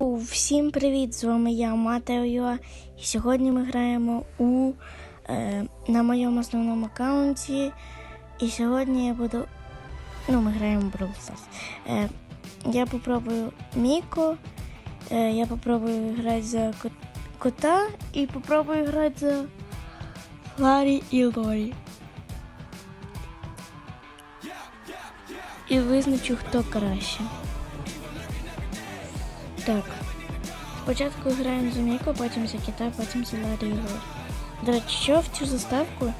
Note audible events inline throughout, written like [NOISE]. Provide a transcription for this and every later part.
Всім привіт! З вами я, Матео і сьогодні ми граємо у е, на моєму основному аккаунті. І сьогодні я буду. Ну, ми граємо в Brawl. Е, я попробую Міко, е, я попробую грати за кота і попробую грати за Ларі і Лорі. І визначу, хто краще. Так. Спочатку граємо за Міко, потім за кита, потім за Ларі і Лорі. До речі, що в цю заставку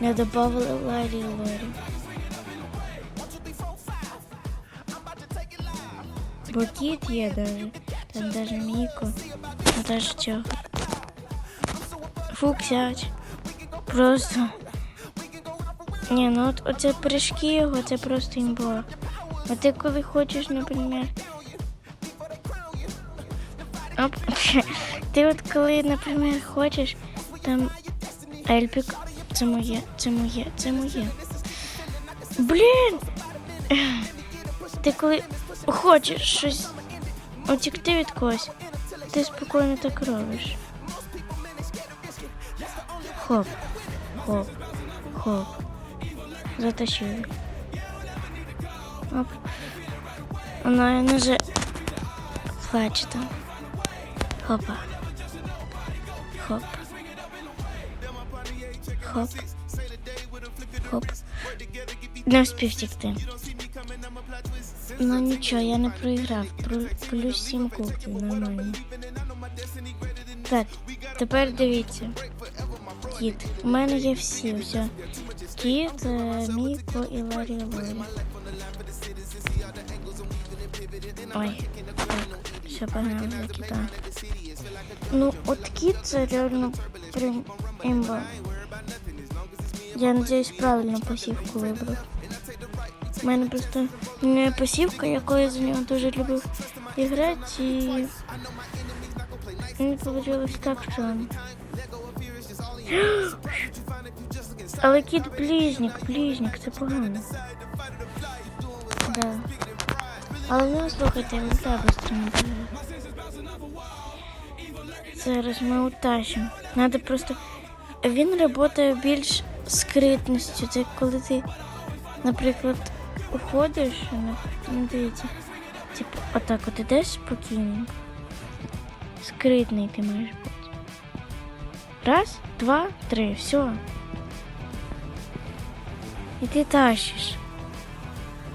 не додавали Ларі і Лорі? Бо кіт є даже. Там даже Міко. Ну даже. Фуксяч. Просто. Ні, ну от оце прыжки його, це просто імбо. А ти коли хочеш, наприклад, Оп. [LAUGHS] Ти от коли, наприклад, хочеш, там Ельпік, це моє, це моє, це моє. Блін! [LAUGHS] Ти коли хочеш щось утікти від когось, ти спокійно так робиш. Хоп, хоп, хоп. Затащили. Оп. Вона не же плаче там. Хопа. Хоп. Хоп. Хоп. Не встиг втікти. Ну нічого, я не проіграв. Плю- Плюс сім кубків, нормально. Так, тепер дивіться. Кіт. У мене є всі, все. Кіт, е, Міко і Ларі. Ой, так, все погнали за кита. Ну, от це реально прям імба. Я надіюсь, правильно посівку вибрав. У мене просто не посівка, яку я за нього дуже любив іграти, і не вийшло так, що. [GASPS] Але кіт ближник, ближник, це погано. Да. Але ну слухайте, він так швидко не. Зараз ми утащимо. Надо просто. Він працює більш скритністю. Це коли ти, наприклад, уходиш, ну, дивіться, типу, отак от ідеш спокійно. Скритний ти маєш бути. Раз, два, три, все. І ти тащиш.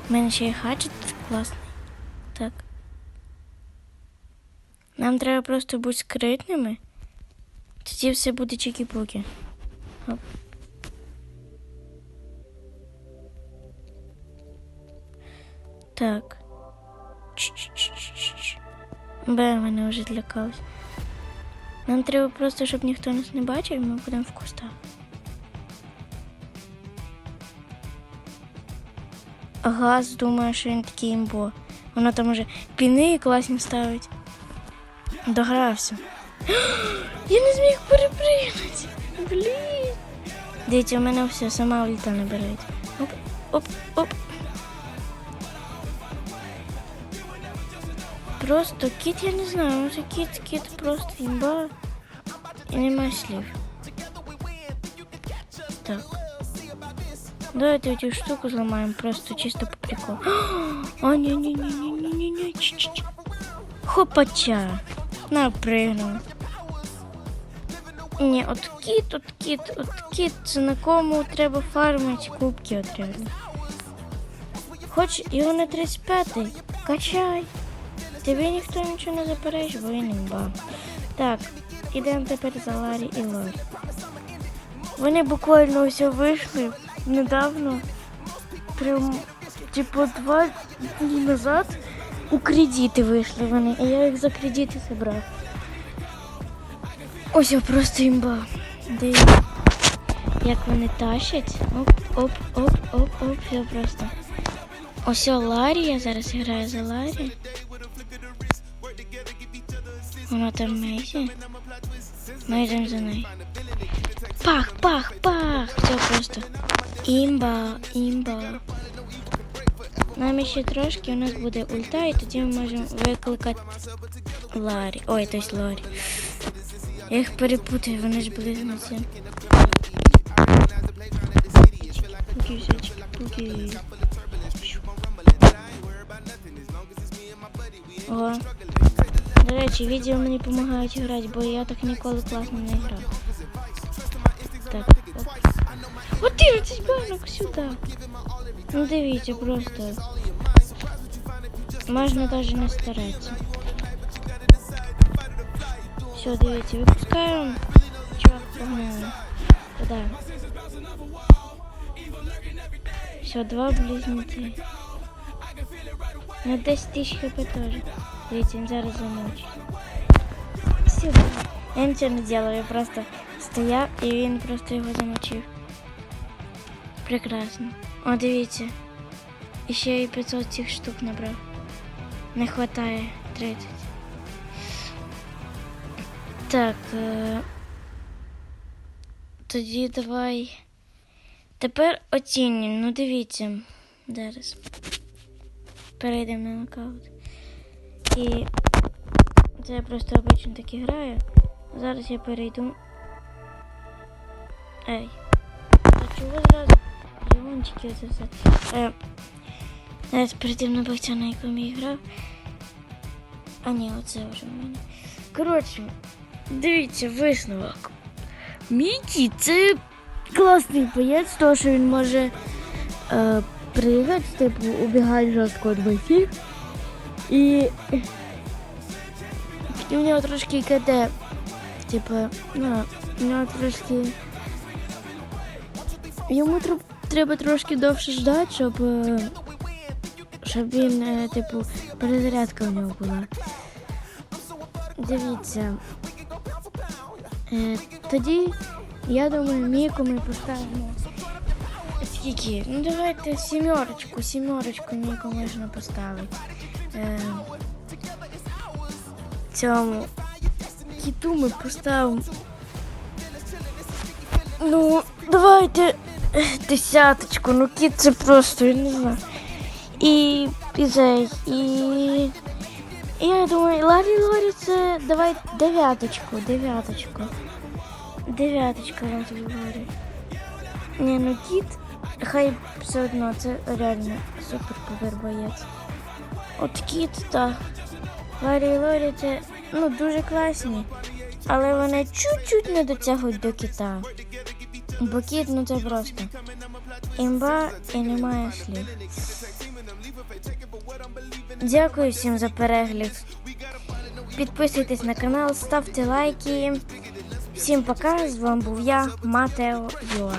У мене ще є хаджет класний. Так. Нам треба просто бути скритними. Тоді все буде чікі-пуки. Оп. Так. Бе, мене вже злякалось. Нам треба просто, щоб ніхто нас не бачив, і ми будемо в кустах. Газ думає, що він такий імбо. Воно там уже піни класні ставить. Догрався. Я не зміг перепригнути. Блін. Дивіться, у мене все, сама ульта набирається. Оп, оп, оп. Просто кіт, я не знаю, може кіт, кіт просто імба. І нема слів. Так. Давайте цю штуку зламаємо просто чисто по приколу. [GASPS] О, ні, ні, ні, ні, ні, ні, ні, ч ч ч Хопача. Напригнув. Ні, от кіт, от кіт, от кіт, це на кому треба фармити кубки от реально. Хоч його на 35-й, качай. Тобі ніхто нічого не заперечить, бо він імба. Так, ідемо тепер за Ларі і Лорі. Вони буквально ось вийшли недавно, прям типу два дні назад у кредити вийшли вони, і я їх за кредити забрав. Ось я просто імба. Дивіться, як вони тащать. Оп, оп, оп, оп, оп, все просто. Ось Ларі, я зараз граю за Ларі. Вона там Мейсі. Ми йдемо за нею. Пах, пах, пах! Все просто. Імба, імба. Нам ще трошки у нас буде ульта, і тоді ми можемо викликати Ларі. Ой, тобто Ларі. Я їх перепутаю, вони ж пуки. Ого. До речі, відео мені допомагають грати, бо я так ніколи класно не грав. Так. оп. От ти банок сюди. Ну дивіться, просто. Можна навіть не старатися. Все, дивіться, випускаємо. Чувак, погнали. Куди? Все, два близнеці. На 10 тисяч хп теж. Дивіться, він зараз замочить. Все, я нічого не делаю, я просто стояв і він просто його замочив. Прекрасно. О, дивіться. І ще і 500 цих штук набрав. Не хватає 30. Так. Е... Тоді давай. Тепер оцінюємо. Ну дивіться. Зараз. Перейдемо на нокаут. І це я просто обично так і граю. Зараз я перейду. Ей. А чого зразу? Леончики це все. Е, зараз перейдемо на бойця, на якому я грав. А ні, оце вже в мене. Коротше, дивіться, висновок. Мікі це класний боєць, тому що він може е, пригати, типу, убігати жорстко від бойців. І у нього трошки КД, типу, ну, у нього трошки. Йому треба трошки довше ждати, щоб, е, щоб він, е, типу, перезарядка у нього була. Дивіться. Е, тоді, я думаю, Міку ми поставимо. Скільки? Ну давайте сімерочку, сімерочку Міку можна поставити. Е, цьому кіту ми поставимо. Ну, давайте е, десяточку. Ну кіт це просто, я не знаю. І пізей, і. Я думаю, Ларі Лорі це давай дев'яточку, дев'яточку. Дев'яточка вам тобі говорю. Ні, ну кіт, хай все одно, це реально супер повер боєць. От кіт, так. Ларі Лорі це ну, дуже класні, але вони чуть-чуть не дотягують до кита. Бо кіт, ну це просто імба і немає слів. Дякую всім за перегляд. Підписуйтесь на канал, ставте лайки. Всім пока. З вами був я, Матео Юа.